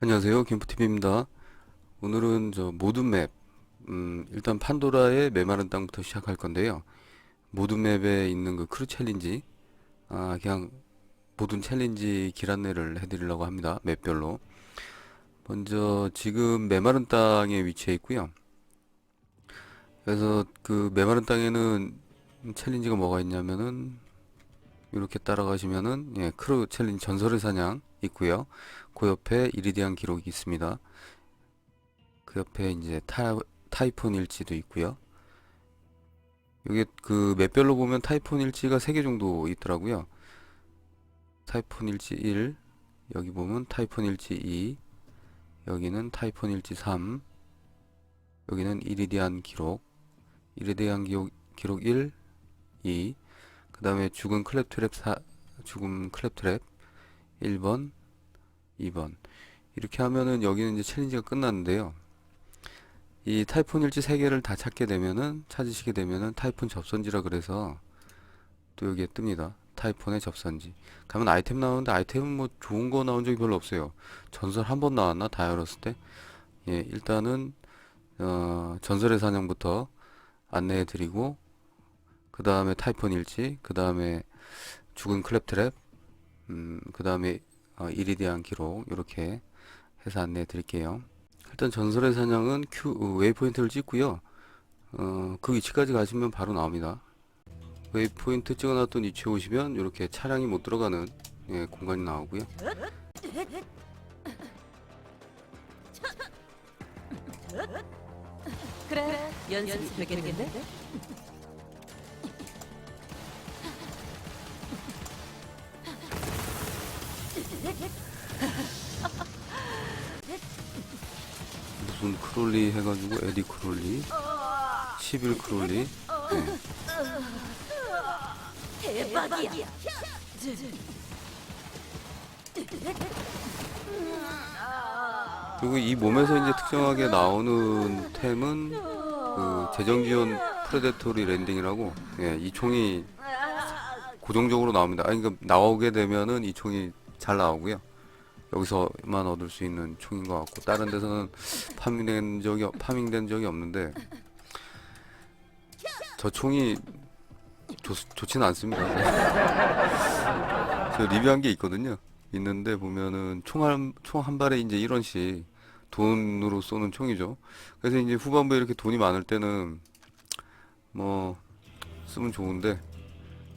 안녕하세요. 김프TV입니다. 오늘은 저 모든 맵, 음, 일단 판도라의 메마른 땅부터 시작할 건데요. 모든 맵에 있는 그 크루 챌린지, 아, 그냥 모든 챌린지 길 안내를 해드리려고 합니다. 맵별로. 먼저 지금 메마른 땅에 위치해 있고요. 그래서 그 메마른 땅에는 챌린지가 뭐가 있냐면은 이렇게 따라가시면은 예, 크루 챌린지 전설의 사냥 있고요. 그 옆에 이리디안 기록이 있습니다. 그 옆에 이제 타, 타이폰 일지도 있고요. 여기 그 맵별로 보면 타이폰 일지가 3개 정도 있더라고요. 타이폰 일지 1, 여기 보면 타이폰 일지 2, 여기는 타이폰 일지 3, 여기는 이리디안 기록, 이리디안 기록, 기록 1, 2, 그 다음에 죽은 클랩트랩 4, 죽은 클랩트랩 1번, 2번. 이렇게 하면은 여기는 이제 챌린지가 끝났는데요. 이 타이폰 일지 3개를 다 찾게 되면은, 찾으시게 되면은 타이폰 접선지라 그래서 또 여기에 뜹니다. 타이폰의 접선지. 가면 아이템 나오는데 아이템은 뭐 좋은 거 나온 적이 별로 없어요. 전설 한 번 나왔나? 다 열었을 때? 예, 일단은, 어, 전설의 사냥부터 안내해 드리고, 그 다음에 타이폰 일지, 그 다음에 죽은 클랩트랩, 음, 그 다음에 어, 이리디안 기록 이렇게 해서 안내해 드릴게요. 일단 전설의 사냥은 큐 어, 웨이포인트를 찍고요. 어, 그 위치까지 가시면 바로 나옵니다. 웨이포인트 찍어놨던 위치에 오시면 이렇게 차량이 못 들어가는 예, 공간이 나오고요. 그래, 연습이 되겠는데? 크롤리 해가지고 에디 크롤리, 11 크롤리, 예, 대박이야. 그리고 이 몸에서 이제 특정하게 나오는 템은 그 재정지원 프레데토리 랜딩이라고 예, 이 총이 고정적으로 나옵니다. 아니 그러니까 나오게 되면은 이 총이 잘 나오고요. 여기서만 얻을 수 있는 총인 것 같고 다른 데서는 파밍된 적이 없- 파밍된 적이 없는데 저 총이 좋, 좋지는 않습니다. 저 리뷰한 게 있거든요. 있는데 보면은 총한 총 한 발에 이제 1원씩 돈으로 쏘는 총이죠. 그래서 이제 후반부에 이렇게 돈이 많을 때는 뭐 쓰면 좋은데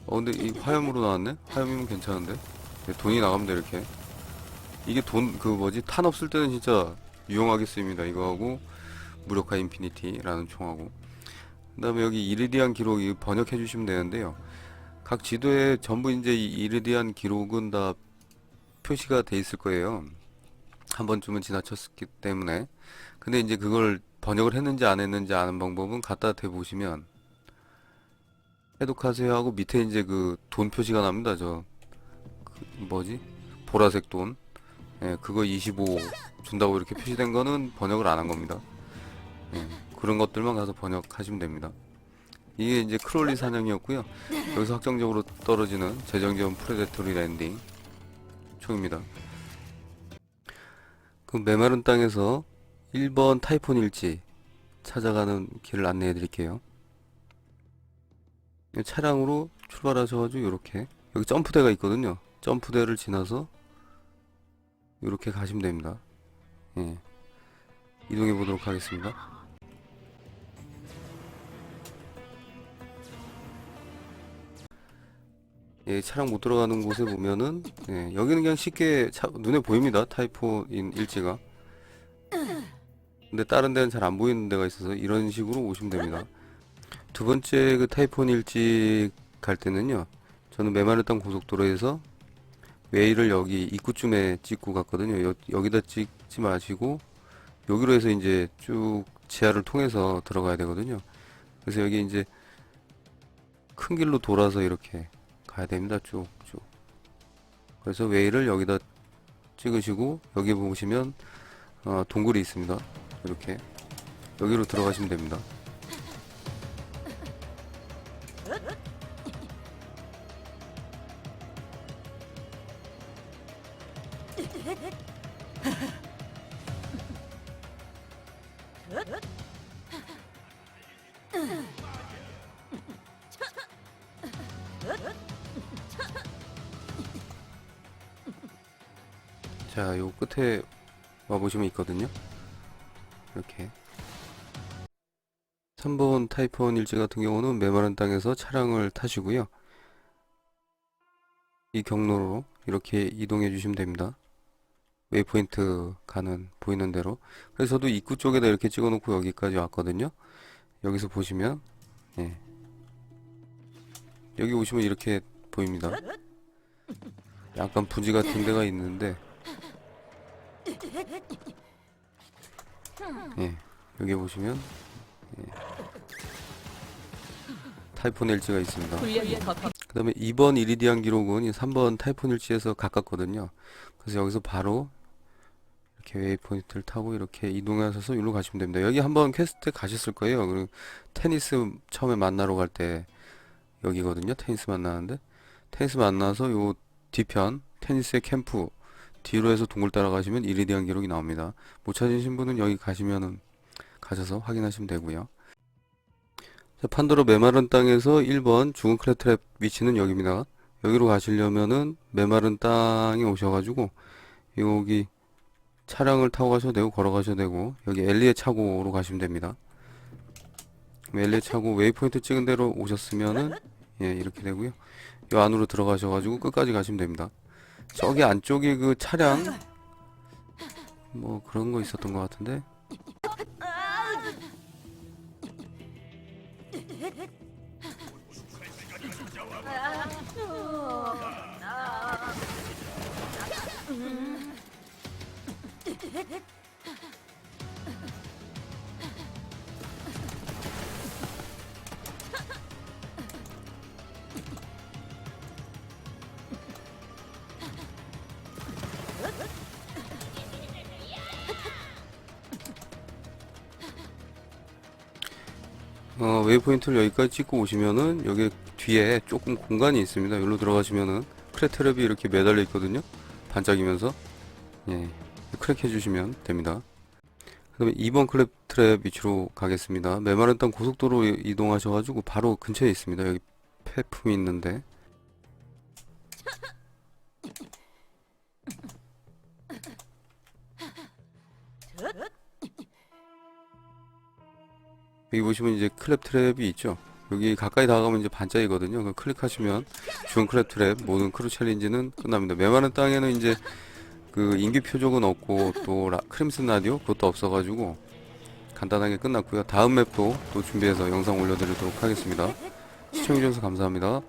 어 근데 이 화염으로 나왔네? 화염이면 괜찮은데? 네, 돈이 나가면 돼 이렇게 이게 돈 그 뭐지 탄 없을 때는 진짜 유용하게 쓰입니다 이거하고 무력화 인피니티라는 총하고 그 다음에 여기 이리디안 기록 이 번역해 주시면 되는데요 각 지도에 전부 이제 이 이리디안 기록은 다 표시가 돼 있을 거예요 한 번쯤은 지나쳤기 때문에 근데 이제 그걸 번역을 했는지 안 했는지 아는 방법은 갖다 대 보시면 해독하세요 하고 밑에 이제 그 돈 표시가 납니다. 저 그 뭐지? 보라색 돈. 예, 그거 25 준다고 이렇게 표시된 거는 번역을 안 한 겁니다. 예, 그런 것들만 가서 번역하시면 됩니다. 이게 이제 크롤리 사냥이었고요. 여기서 확정적으로 떨어지는 재정지원 프레데토리 랜딩 총입니다. 그 메마른 땅에서 1번 타이폰 일지 찾아가는 길을 안내해 드릴게요. 이 차량으로 출발하셔가지고 이렇게 여기 점프대가 있거든요. 점프대를 지나서 이렇게 가시면 됩니다. 예. 이동해 보도록 하겠습니다. 예, 차량 못 들어가는 곳에 보면은 예, 여기는 그냥 쉽게 차- 눈에 보입니다. 타이포인 일지가. 근데 다른 데는 잘 안 보이는 데가 있어서 이런 식으로 오시면 됩니다. 두 번째 그 타이폰 일지 갈 때는요. 저는 메마르 땅 고속도로에서 웨이를 여기 입구쯤에 찍고 갔거든요. 여, 여기다 찍지 마시고 여기로 해서 이제 쭉 지하를 통해서 들어가야 되거든요. 그래서 여기 이제 큰 길로 돌아서 이렇게 가야 됩니다. 쭉 쭉. 그래서 웨이를 여기다 찍으시고 여기 보시면 어, 동굴이 있습니다. 이렇게 여기로 들어가시면 됩니다. 자, 요 끝에 와 보시면 있거든요. 이렇게 3번 타이푼 일지 같은 경우는 메마른 땅에서 차량을 타시고요. 이 경로로 이렇게 이동해 주시면 됩니다. 웨이포인트 가는 보이는 대로. 그래서 저도 입구 쪽에다 이렇게 찍어 놓고 여기까지 왔거든요. 여기서 보시면 예. 여기 오시면 이렇게 보입니다. 약간 부지 같은 데가 있는데 예. 여기 보시면 예. 타이폰 LG가 있습니다. 그 다음에 2번 이리디안 기록은 이 3번 타이폰 일지에서 가깝거든요. 그래서 여기서 바로 이렇게 웨이포인트를 타고 이렇게 이동하셔서 여기로 가시면 됩니다. 여기 한번 퀘스트 가셨을 거예요. 그리고 테니스 처음에 만나러 갈 때 여기거든요. 테니스 만나는데 테니스 만나서 요 뒤편 테니스의 캠프 뒤로 해서 동굴 따라가시면 이리디안 기록이 나옵니다. 못 찾으신 분은 여기 가시면은 가셔서 확인하시면 되고요. 자, 판도라 메마른 땅에서 1번 죽은 크랩트랩 위치는 여기입니다. 여기로 가시려면은 메마른 땅에 오셔가지고 여기 차량을 타고 가셔도 되고 걸어가셔도 되고 여기 엘리의 차고로 가시면 됩니다. 엘리의 차고 웨이포인트 찍은 대로 오셨으면은 예 이렇게 되고요. 이 안으로 들어가셔가지고 끝까지 가시면 됩니다. 저기 안쪽에 그 차량 뭐 그런 거 있었던 것 같은데 어, 웨이 포인트를 여기까지 찍고 오시면은 여기 뒤에 조금 공간이 있습니다. 여기로 들어가시면은 크레트랩이 이렇게 매달려 있거든요. 반짝이면서 예, 크랙 해주시면 됩니다. 그다음에 2번 크랩트랩 위치로 가겠습니다. 메마른 땅 고속도로 이- 이동하셔가지고 바로 근처에 있습니다. 여기 폐품이 있는데 여기 보시면 이제 클랩 트랩이 있죠. 여기 가까이 다가가면 이제 반짝이거든요. 그 클릭하시면 준 클랩 트랩 모든 크루 챌린지는 끝납니다. 메마른 땅에는 이제 그 인기 표적은 없고 또 라- 크림슨 라디오 그것도 없어가지고 간단하게 끝났고요. 다음 맵도 또 준비해서 영상 올려드리도록 하겠습니다. 시청해주셔서 감사합니다.